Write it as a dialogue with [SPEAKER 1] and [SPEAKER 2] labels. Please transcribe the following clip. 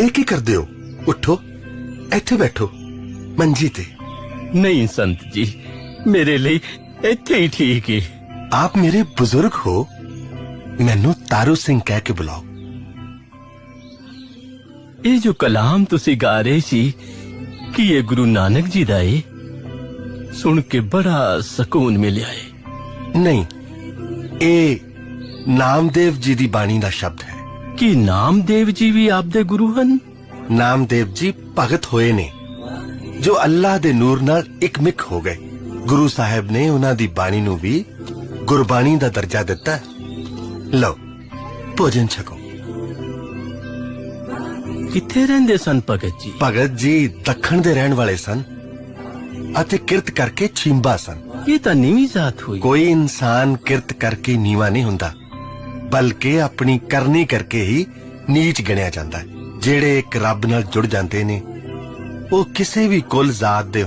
[SPEAKER 1] ਇਹ ਕੀ ਕਰਦੇ ਹੋ? ਉੱਠੋ ਇੱਥੇ ਬੈਠੋ ਮੰਜੀ ਤੇ।
[SPEAKER 2] ਨਹੀਂ ਸੰਤ ਜੀ ਮੇਰੇ ਲਈ ਇੱਥੇ ਹੀ ਠੀਕ ਹੈ
[SPEAKER 1] ਆਪ ਮੇਰੇ ਬਜ਼ੁਰਗ ਹੋ ਮੈਨੂੰ ਤਾਰੂ ਸਿੰਘ ਕਹਿ ਕੇ ਬੁਲਾਓ।
[SPEAKER 2] ਇਹ ਜੋ ਕਲਾਮ ਤੁਸੀਂ ਗਾ ਰਹੇ ਸੀ ਕੀ ਇਹ ਗੁਰੂ ਨਾਨਕ ਜੀ ਦਾ ਹੈ ਸੁਣ ਕੇ ਬੜਾ ਸਕੂਨ ਮਿਲਿਆ ਹੈ
[SPEAKER 1] ਨਹੀਂ ਇਹ ਨਾਮਦੇਵ ਜੀ ਦੀ ਬਾਣੀ ਦਾ ਸ਼ਬਦ ਹੈ।
[SPEAKER 2] ਕੀ ਨਾਮਦੇਵ ਜੀ ਵੀ ਆਪਦੇ ਗੁਰੂ ਹਨ?
[SPEAKER 1] ਨਾਮਦੇਵ ਜੀ ਭਗਤ ਹੋਏ ਨੇ ਜੋ ਅੱਲਾਹ ਦੇ ਨੂਰ ਨਾਲ ਇਕਮਿਕ ਹੋ ਗਏ। ਗੁਰੂ ਸਾਹਿਬ ਨੇ ਉਹਨਾਂ ਦੀ ਬਾਣੀ ਨੂੰ ਵੀ ਗੁਰਬਾਣੀ ਦਾ ਦਰਜਾ ਦਿੱਤਾ। ਲਓ ਭੋਜਨ ਛਕੋ।
[SPEAKER 2] ਕਿੱਥੇ ਰਹਿੰਦੇ ਸਨ ਭਗਤ ਜੀ?
[SPEAKER 1] ਭਗਤ ਜੀ ਦੱਖਣ ਦੇ ਰਹਿਣ ਵਾਲੇ ਸਨ ਅਤੇ ਕਿਰਤ ਕਰਕੇ ਛਿੰਬਾ ਸਨ।
[SPEAKER 2] ਇਹ ਤਾਂ ਨੀਵੀਂ ਜ਼ਾਤ ਹੋਈ।
[SPEAKER 1] ਕੋਈ ਇਨਸਾਨ ਕਿਰਤ ਕਰਕੇ ਨੀਵਾ ਨਹੀਂ ਹੁੰਦਾ। ਬਲਕਿ ਆਪਣੀ ਕਰਨੀ ਕਰਕੇ ਹੀ ਨੀਚ ਗਿਣਿਆ ਜਾਂਦਾ ਹੈ, ਜਿਹੜੇ ਇੱਕ ਰੱਬ ਨਾਲ ਜੁੜ ਜਾਂਦੇ ਨੇ। ਉਹ ਕਿਸੇ ਵੀ ਕੁਲ ਜ਼ਾਤ ਦੇ